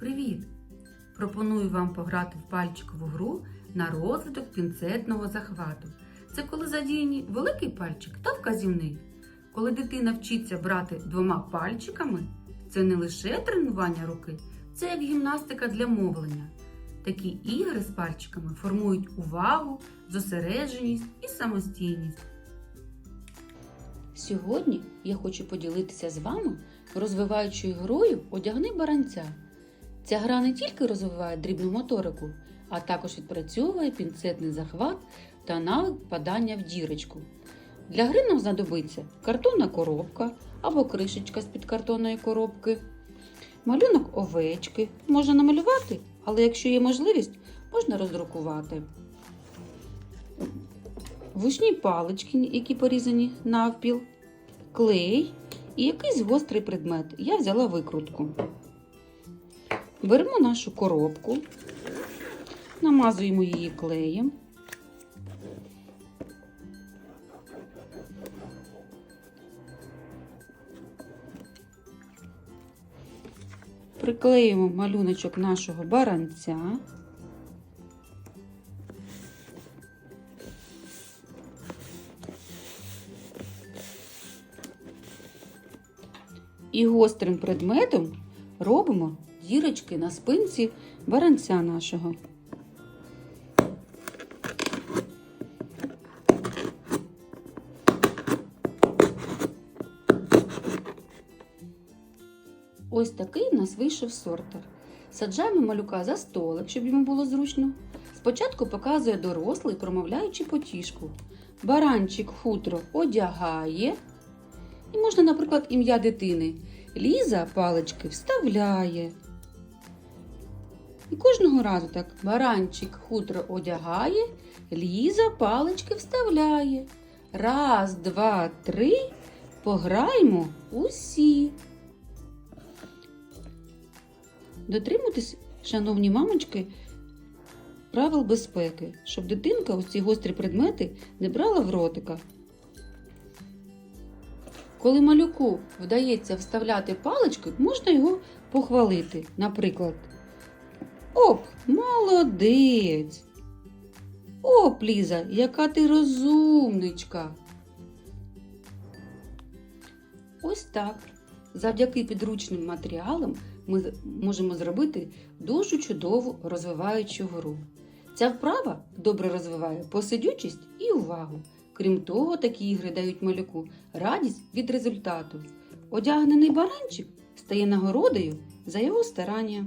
Привіт! Пропоную вам пограти в пальчикову гру на розвиток пінцетного захвату. Це коли задіяні великий пальчик та вказівний. Коли дитина вчиться брати двома пальчиками, це не лише тренування руки, це як гімнастика для мовлення. Такі ігри з пальчиками формують увагу, зосередженість і самостійність. Сьогодні я хочу поділитися з вами розвиваючою грою Одягни баранця. Ця гра не тільки розвиває дрібну моторику, а також відпрацьовує пінцетний захват та навик падання в дірочку. Для гри нам знадобиться картонна коробка або кришечка з-під картонної коробки, малюнок овечки можна намалювати, але якщо є можливість, можна роздрукувати. Вушні палички, які порізані навпіл, клей і якийсь гострий предмет. Я взяла викрутку. Беремо нашу коробку, намазуємо її клеєм. Приклеїмо малюночок нашого баранця. І гострим предметом робимо дірочки на спинці баранця нашого. Ось такий в нас вийшов сортер. Саджаємо малюка за столик, щоб йому було зручно. Спочатку показує дорослий, промовляючи потішку. Баранчик хутро одягає. І можна, наприклад, ім'я дитини. Ліза палички вставляє. І кожного разу так баранчик хутро одягає, Ліза палички вставляє. Раз, два, три. Пограємо усі. Дотримуйтесь, шановні мамочки, правил безпеки, щоб дитинка ось ці гострі предмети не брала в ротика. Коли малюку вдається вставляти палички, можна його похвалити. Наприклад, Оп, молодець! Оп, Ліза, яка ти розумничка! Ось так. Завдяки підручним матеріалам ми можемо зробити дуже чудову розвиваючу гру. Ця вправа добре розвиває посидючість і увагу. Крім того, такі ігри дають малюку радість від результату. Одягнений баранчик стає нагородою за його старання.